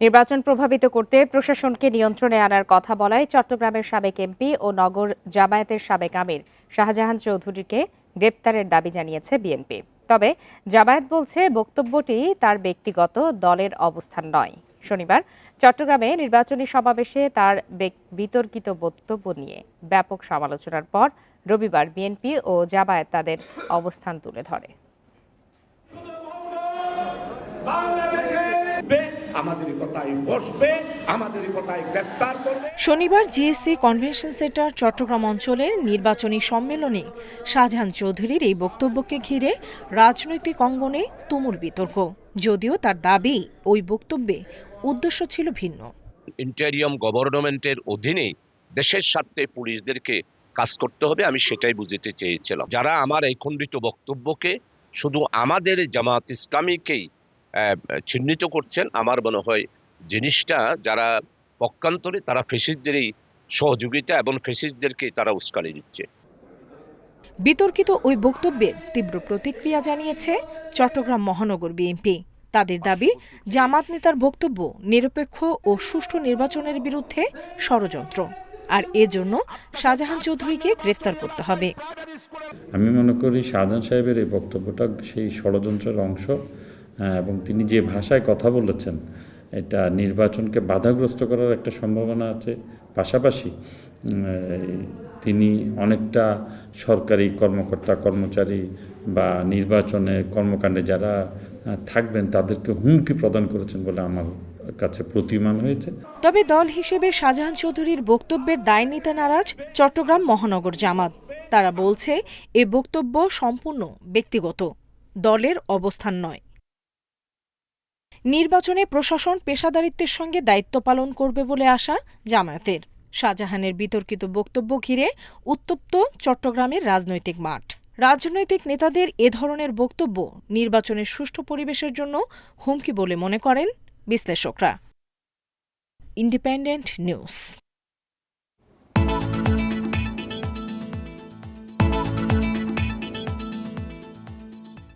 নির্বাচন প্রভাবিত করতে প্রশাসনকে নিয়ন্ত্রণে আনার কথা বলায় চট্টগ্রামের সাবেক এমপি ও নগর জামায়াতের সাবেক আমির শাহজাহান চৌধুরীকে গ্রেপ্তারের দাবি জানিয়েছে বিএনপি। তবে জামায়াত বলছে বক্তব্যটি তার ব্যক্তিগত দলের অবস্থান নয়। শনিবার চট্টগ্রামে নির্বাচনী সমাবেশে তার বিতর্কিত বক্তব্য নিয়ে ব্যাপক সমালোচনার পর রবিবার বিএনপি ও জামায়াত তাদের অবস্থান তুলে ধরে। আমাদের কথায় বসবে আমাদের কথায় গ্রেপ্তার করবে। শনিবার জিএসসি কনভেনশন সেন্টার চট্টগ্রাম অঞ্চলের নির্বাচনী সম্মেলনে শাহজাহান চৌধুরীর এই বক্তব্যকে ঘিরে রাজনৈতিক অঙ্গনে তুমুল বিতর্ক। যদিও তার দাবি ওই বক্তব্যে উদ্দেশ্য ছিল ভিন্ন। ইন্টেরিয়ম গভর্নমেন্টের অধীনে দেশের স্বার্থে পুলিশদেরকে কাজ করতে হবে আমি সেটাই বুঝতে চেয়েছিলাম। যারা আমার এই খণ্ডিত বক্তব্যকে শুধু আমাদের জামাত ইসলামীকেই চিহ্নিত করছেন আমার মনে হয় জিনিসটা যারা পক্ষান্তরে তারা ফেসিসদেরই সহযোগিতা এবং ফেসিসদেরকে তারা উস্কানি দিচ্ছে। বিতর্কিত ওই বক্তব্যের তীব্র প্রতিক্রিয়া জানিয়েছে চট্টগ্রাম মহানগর বিএনপি। তাদের দাবি জামাত নেতার বক্তব্য নিরপেক্ষ ও সুষ্ঠু নির্বাচনের বিরুদ্ধে ষড়যন্ত্র। আর এজন্য শাহজাহান চৌধুরীকে গ্রেফতার করতে হবে। আমি মনে করি শাহজাহান সাহেবের এই বক্তব্যটা সেই ষড়যন্ত্রের অংশ। এবং তিনি যে ভাষায় কথা বলেছেন, এটা নির্বাচনকে বাধাগ্রস্ত করার একটা সম্ভাবনা আছে। পাশাপাশি তিনি অনেকটা সরকারি কর্মকর্তা, কর্মচারী বা নির্বাচনের কর্মকাণ্ডে যারা থাকবেন, তাদেরকে হুমকি প্রদান করেছেন বলে আমার কাছে প্রতিমান হয়েছে। তবে দল হিসেবে শাহজাহান চৌধুরীর বক্তব্যের দায় নিতে নারাজ চট্টগ্রাম মহানগর জামাত। তারা বলছে, এ বক্তব্য সম্পূর্ণ ব্যক্তিগত, দলের অবস্থান নয়। নির্বাচনে প্রশাসন পেশাদারিত্বের সঙ্গে দায়িত্ব পালন করবে বলে আশা জামায়াতের। শাহজাহানের বিতর্কিত বক্তব্য ঘিরে উত্তপ্ত চট্টগ্রামের রাজনৈতিক মাঠ। রাজনৈতিক নেতাদের এ ধরনের বক্তব্য নির্বাচনের সুষ্ঠু পরিবেশের জন্য হুমকি বলে মনে করেন বিশ্লেষকরা। Independent news.